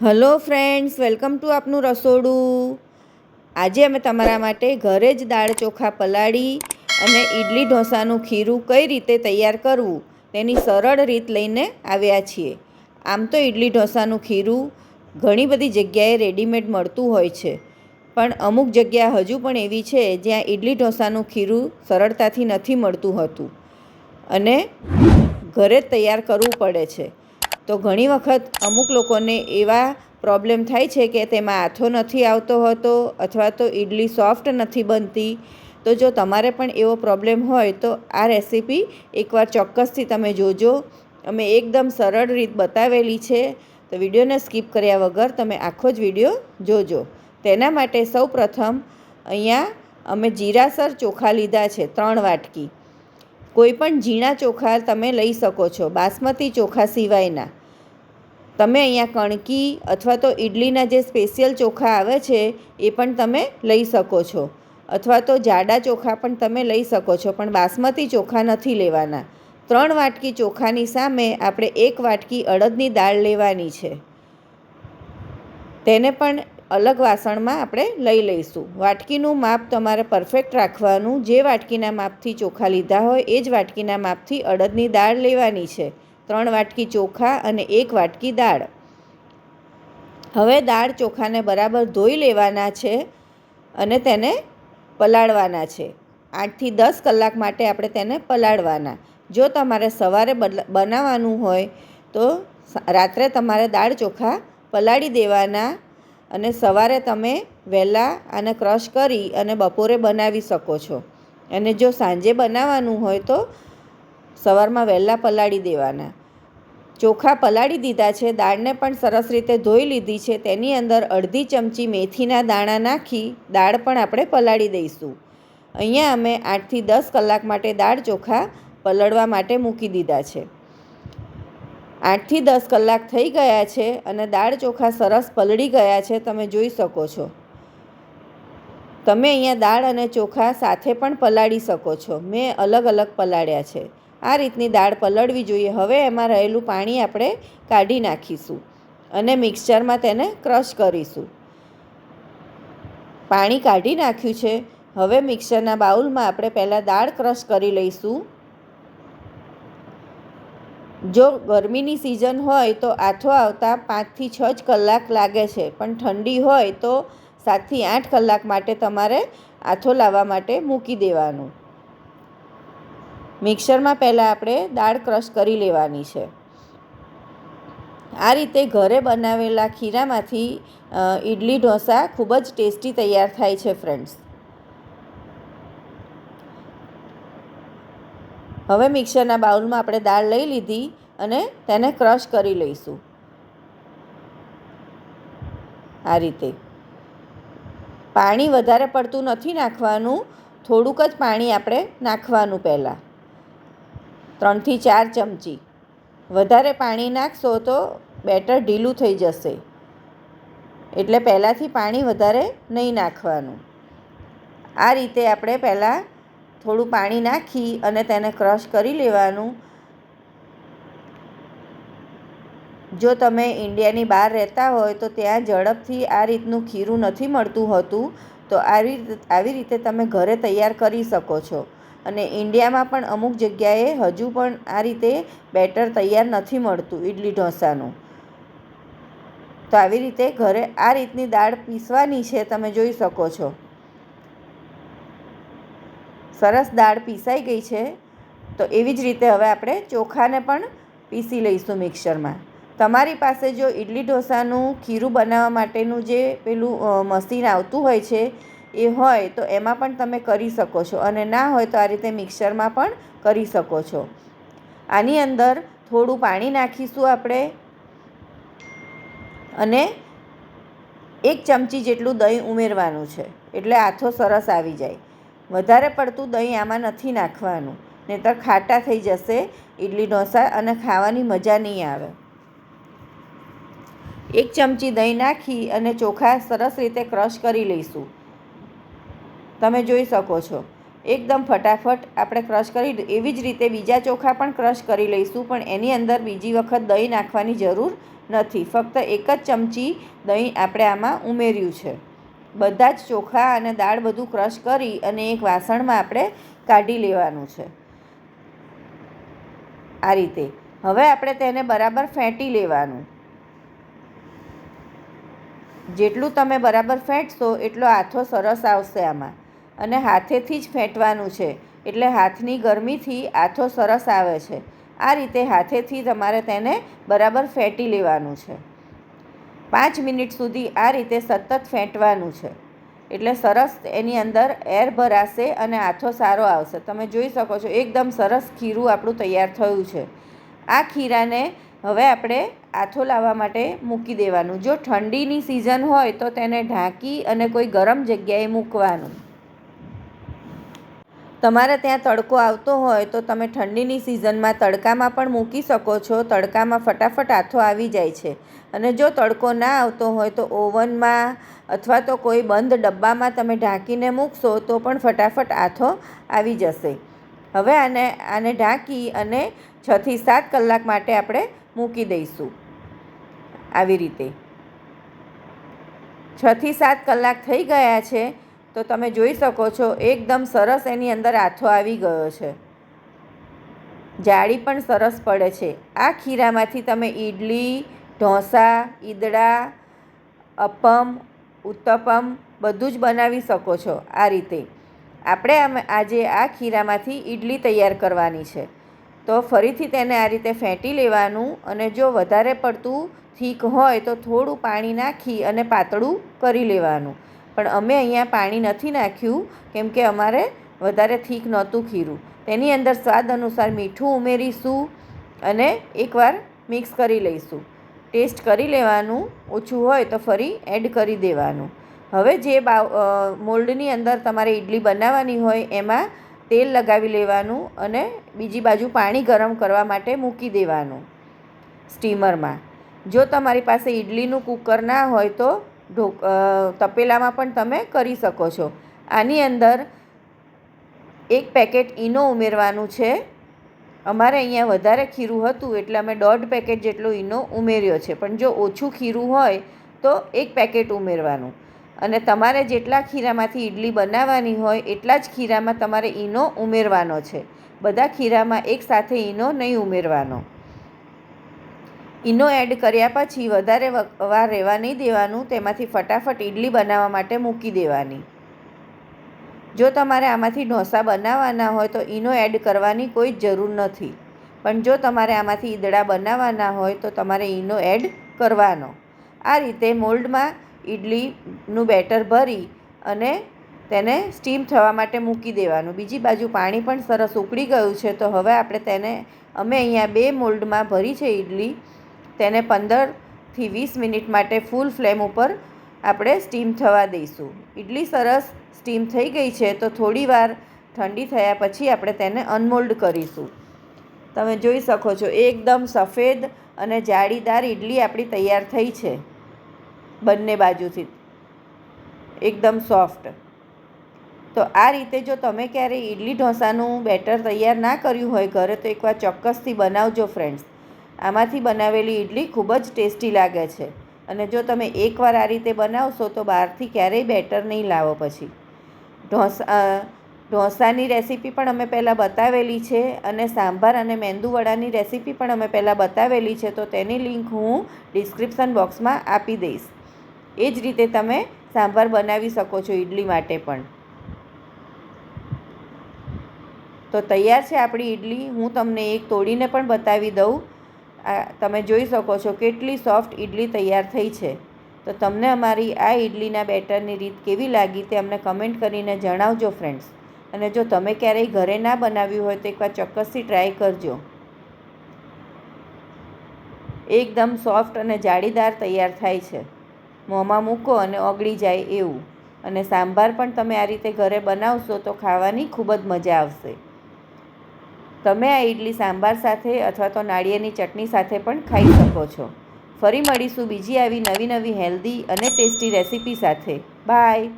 Hello friends, welcome to આપનું રસોડું. આજે અમે તમારા માટે ઘરે જ દાળ ચોખા પલાળી અને ઇડલી ઢોસાનું ખીરું કઈ રીતે તૈયાર કરવું તેની સરળ રીત લઈને આવ્યા છીએ. આમ તો ઇડલી ઢોસાનું ખીરું ઘણી બધી જગ્યાએ રેડીમેડ મળતું હોય છે, પણ અમુક જગ્યા હજુ પણ એવી છે જ્યાં ઇડલી ઢોસાનું ખીરું સરળતાથી નથી મળતું હતું અને ઘરે જ તૈયાર કરવું પડે છે. તો ઘણી વખત અમુક લોકોને એવા પ્રોબ્લેમ થાય છે કે તેમાં આથો નથી આવતો હોતો અથવા તો ઇડલી સોફ્ટ નથી બનતી. તો જો તમારે પણ એવો પ્રોબ્લેમ હોય તો આ રેસીપી એકવાર ચોક્કસથી તમે જોજો. અમે એકદમ સરળ રીત બતાવેલી છે. તો વિડીયોને સ્કીપ કર્યા વગર તમે આખો જ વીડિયો જોજો. તેના માટે સૌ પ્રથમ અહીંયા અમે જીરાસર ચોખા લીધા છે ત્રણ વાટકી. કોઈપણ ઝીણા ચોખા તમે લઈ શકો છો. બાસમતી ચોખા સિવાયના. તમે અહીંયા કણકી અથવા તો ઇડલીના જે સ્પેશિયલ ચોખા આવે છે, એ પણ તમે લઈ શકો છો. અથવા તો જાડા ચોખા પણ તમે લઈ શકો છો, પણ બાસમતી ચોખા નથી લેવાના. ત્રણ વાટકી ચોખાની સામે આપણે એક વાટકી અડદની દાળ લેવાની છે. તેને પણ અલગ વાસણમાં આપણે લઈ લઈશું. વાટકીનું માપ તમારે પરફેક્ટ રાખવાનું. જે વાટકીના માપથી ચોખા લીધા હોય, એ જ વાટકીના માપથી અડદની દાળ લેવાની છે. ત્રણ વાટકી ચોખા અને એક વાટકી દાળ. હવે દાળ ચોખાને બરાબર ધોઈ લેવાના છે અને તેને પલાળવાના છે. આઠથી દસ કલાક માટે આપણે તેને પલાળવાના. જો તમારે સવારે બનાવવાનું હોય તો રાત્રે તમારે દાળ ચોખા પલાળી દેવાના અને સવારે તમે વહેલા આને ક્રશ કરી અને બપોરે બનાવી શકો છો. અને જો સાંજે બનાવવાનું હોય તો સવારમાં વહેલા પલાળી દેવાના. ચોખા પલાળી દીધા છે, દાળને પણ સરસ રીતે ધોઈ લીધી છે, તેની અંદર અડધી ચમચી મેથીના દાણા નાખી દાળ પણ આપણે પલાળી દઈશું. અહીંયા અમે આઠથી દસ કલાક માટે દાળ ચોખા પલળવા માટે મૂકી દીધા છે. આઠથી દસ કલાક થઈ ગયા છે અને દાળ ચોખા સરસ પલળી ગયા છે, તમે જોઈ શકો છો. તમે અહીંયા દાળ અને ચોખા સાથે પણ પલાળી શકો છો. મેં અલગ અલગ પલાળ્યા છે. આ રીતની દાળ પલળવી જોઈએ. હવે એમાં રહેલું પાણી આપણે કાઢી નાખીશું અને મિક્સચરમાં તેને ક્રશ કરીશું. પાણી કાઢી નાખ્યું છે. હવે મિક્સરના બાઉલમાં આપણે પહેલાં દાળ ક્રશ કરી લઈશું. જો ગરમીની સિઝન હોય તો આથો આવતા પાંચથી છ જ કલાક લાગે છે. પણ ઠંડી હોય તો સાતથી આઠ કલાક માટે તમારે આથો લાવવા માટે મૂકી દેવાનું. મિક્સરમાં પહેલાં આપણે દાળ ક્રશ કરી લેવાની છે. આ રીતે ઘરે બનાવેલા ખીરામાંથી ઇડલી ઢોસા ખૂબ જ ટેસ્ટી તૈયાર થાય છે, ફ્રેન્ડ્સ. હવે મિક્સરના બાઉલમાં આપણે દાળ લઈ લીધી અને તેને ક્રશ કરી લઈશું. આ રીતે. પાણી વધારે પડતું નથી નાખવાનું, થોડુંક જ પાણી આપણે નાખવાનું પહેલાં. ત્રણથી ચાર ચમચી. વધારે પાણી નાખશો તો બેટર ઢીલું થઈ જશે. એટલે પહેલાંથી પાણી વધારે નહીં નાખવાનું. આ રીતે આપણે પહેલાં થોડું પાણી નાખી અને તેને ક્રશ કરી લેવાનું. જો તમે ઇન્ડિયાની બહાર રહેતા હોય તો ત્યાં ઝડપથી આ રીતનું ખીરું નથી મળતું હોતું. તો આવી આવી રીતે તમે ઘરે તૈયાર કરી શકો છો. અને ઇન્ડિયામાં પણ અમુક જગ્યાએ હજુ પણ આ રીતે બેટર તૈયાર નથી મળતું ઇડલી ઢોસાનું. તો આવી રીતે ઘરે આ રીતની દાળ પીસવાની છે તમે જોઈ શકો છો. સરસ દાળ પીસાઈ ગઈ છે. તો એવી જ રીતે હવે આપણે ચોખાને પણ પીસી લઈશું મિક્સરમાં. તમારી પાસે જો ઇડલી ઢોસાનું ખીરું બનાવવા માટેનું જે પેલું મશીન આવતું હોય છે એ હોય તો એમાં પણ તમે કરી શકો છો. અને ના હોય તો આ રીતે મિક્સરમાં પણ કરી શકો છો. આની અંદર થોડું પાણી નાખીશું આપણે. અને એક ચમચી જેટલું દહીં ઉમેરવાનું છે. એટલે આથો સરસ આવી જાય. વધારે પડતું દહીં આમાં નથી નાખવાનું. નહીંતર ખાટા થઈ જશે ઇડલી ઢોસા અને ખાવાની મજા નહીં આવે. એક ચમચી દહીં નાખી અને ચોખા સરસ રીતે ક્રશ કરી લઈશું. તમે જોઈ શકો છો. એકદમ ફટાફટ આપણે ક્રશ કરી એવી જ રીતે બીજા ચોખા પણ ક્રશ કરી લઈશું, પણ એની અંદર બીજી વખત દહીં નાખવાની જરૂર નથી. ફક્ત એક જ ચમચી દહીં આપણે આમાં ઉમેર્યું છે. બધા જ ચોખા અને દાળ બધું ક્રશ કરી અને એક વાસણમાં આપણે કાઢી લેવાનું છે. આ રીતે. હવે આપણે તેને બરાબર ફેંટી લેવાનું. જેટલું તમે બરાબર ફેંટશો એટલો આથો સરસ આવશે આમાં. અને હાથેથી જ ફેંટવાનું છે. એટલે હાથની ગરમીથી આથો સરસ આવે છે. આ રીતે હાથેથી તમારે તેને બરાબર ફેંટી લેવાનું છે. પાંચ મિનિટ સુધી આ રીતે સતત ફેંટવાનું છે. એટલે સરસ એની અંદર એર ભરાશે અને આથો સારો આવશે. તમે જોઈ શકો છો, એકદમ સરસ ખીરું આપણું તૈયાર થયું છે. આ ખીરાને હવે આપણે આથો લાવવા માટે મૂકી દેવાનું. જો ઠંડીની સિઝન હોય તો તેને ઢાંકી અને કોઈ ગરમ જગ્યાએ મૂકવાનું. તમારે ત્યાં તડકો આવતો હોય તો તમે ઠંડીની સિઝનમાં તડકામાં પણ મૂકી શકો છો. તડકામાં ફટાફટ આથો આવી જાય છે. અને જો તડકો ના આવતો હોય તો ઓવનમાં અથવા તો કોઈ બંધ ડબ્બામાં તમે ઢાંકીને મૂકશો તો પણ ફટાફટ આથો આવી જશે. હવે આને આને ઢાંકી અને છથી સાત કલાક માટે આપણે મૂકી દઈશું. આવી રીતે. છથી સાત કલાક થઈ ગયા છે. તો તમે જોઈ શકો છો, એકદમ સરસ એની અંદર આથો આવી ગયો છે. જાળી પણ સરસ પડે છે. આ ખીરામાંથી તમે ઈડલી, ઢોસા, ઈદડા, અપમ, ઉત્તપમ બધું જ બનાવી શકો છો આ રીતે. આપણે આજે આ ખીરામાંથી ઈડલી તૈયાર કરવાની છે. તો ફરીથી તેને આ રીતે ફેંટી લેવાનું અને જો વધારે પડતું થીક હોય તો થોડું પાણી નાખી અને પાતળું કરી લેવાનું. પણ અમે અહીંયા પાણી નથી નાખ્યું, કેમ કે અમારે વધારે થીક નહોતું ખીરું. તેની અંદર સ્વાદ અનુસાર મીઠું ઉમેરીશું અને એકવાર મિક્સ કરી લઈશું. ટેસ્ટ કરી લેવાનું, ઓછું હોય તો ફરી એડ કરી દેવાનું. હવે જે બાવ મોલ્ડની અંદર તમારે ઇડલી બનાવવાની હોય, એમાં તેલ લગાવી લેવાનું અને બીજી બાજુ પાણી ગરમ કરવા માટે મૂકી દેવાનું સ્ટીમરમાં. જો તમારી પાસે ઇડલીનું કૂકર ના હોય તો ઢોક તપેલામાં પણ તમે કરી શકો છો. આની અંદર એક પેકેટ ઈનો ઉમેરવાનું છે. અમારે અહીંયા વધારે ખીરું હતું એટલે અમે દોઢ પેકેટ જેટલો ઈનો ઉમેર્યો છે. પણ જો ઓછું ખીરું હોય તો એક પેકેટ ઉમેરવાનું. અને તમારે જેટલા ખીરામાંથી ઇડલી બનાવવાની હોય એટલા જ ખીરામાં તમારે ઈનો ઉમેરવાનો છે. બધા ખીરામાં એક સાથે ઈનો નહીં ઉમેરવાનો. ઈનો એડ કર્યા પછી વધારે વાર રહેવા નહીં દેવાનું, તેમાંથી ફટાફટ ઇડલી બનાવવા માટે મૂકી દેવાની. જો તમારે આમાંથી ઢોસા બનાવવાના હોય તો ઈનો એડ કરવાની કોઈ જરૂર નથી. પણ જો તમારે આમાંથી ઈદડા બનાવવાના હોય તો તમારે ઈનો એડ કરવાનો. આ રીતે મોલ્ડમાં ઇડલીનું બેટર ભરી અને તેને સ્ટીમ થવા માટે મૂકી દેવાનું. બીજી બાજુ પાણી પણ સરસ ઉકળી ગયું છે, તો હવે આપણે તેને, અમે અહીંયા બે મોલ્ડમાં ભરી છે ઇડલી તેને પંદરથી વીસ મિનિટ માટે ફૂલ ફ્લેમ ઉપર આપણે સ્ટીમ થવા દઈશું. ઇડલી સરસ સ્ટીમ થઈ ગઈ છે તો થોડી વાર ઠંડી થયા પછી આપણે તેને અનમોલ્ડ કરીશું. તમે જોઈ શકો છો, એકદમ સફેદ અને જાળીદાર ઇડલી આપણી તૈયાર થઈ છે બંને બાજુથી. એકદમ સોફ્ટ. તો આ રીતે જો તમે ક્યારેય ઇડલી ઢોસાનું બેટર તૈયાર ના કર્યું હોય ઘરે તો એકવાર ચોક્કસથી બનાવજો ફ્રેન્ડ્સ આમાંથી બનાવેલી ઇડલી ખૂબ જ ટેસ્ટી લાગે છે. અને જો તમે એકવાર આ રીતે બનાવશો તો બહારથી ક્યારેય બેટર નહીં લાવો પછી. ઢોસા ઢોસાની રેસીપી પણ અમે પહેલાં બતાવેલી છે અને સાંભાર અને મેંદુવડાની રેસીપી પણ અમે પહેલાં બતાવેલી છે તો તેની લિંક હું ડિસ્ક્રિપ્શન બોક્સમાં આપી દઈશ. એ જ રીતે તમે સાંભાર બનાવી શકો છો ઇડલી માટે પણ. તો તૈયાર છે આપણી ઇડલી હું તમને એક તોડીને પણ બતાવી દઉં. આ તમે જોઈ શકો છો કેટલી સોફ્ટ ઇડલી તૈયાર થઈ છે. તો તમને અમારી આ ઇડલીના બેટરની રીત કેવી લાગી તે અમને કમેન્ટ કરીને જણાવજો ફ્રેન્ડ્સ. અને જો તમે ક્યારેય ઘરે ના બનાવ્યું હોય તો એકવાર ચોક્કસથી ટ્રાય કરજો. એકદમ સોફ્ટ અને જાળીદાર તૈયાર થાય છે. મોંમાં મૂકો અને ઓગળી જાય એવું. અને સાંભાર પણ તમે આ રીતે ઘરે બનાવશો તો ખાવાની ખૂબ જ મજા આવશે. તમે આ ઇડલી સાંભાર સાથે અથવા તો નાળિયેરની ચટણી સાથે પણ ખાઈ શકો છો. ફરી મળીશું બીજી આવી નવી નવી હેલ્ધી અને ટેસ્ટી રેસીપી સાથે. બાય.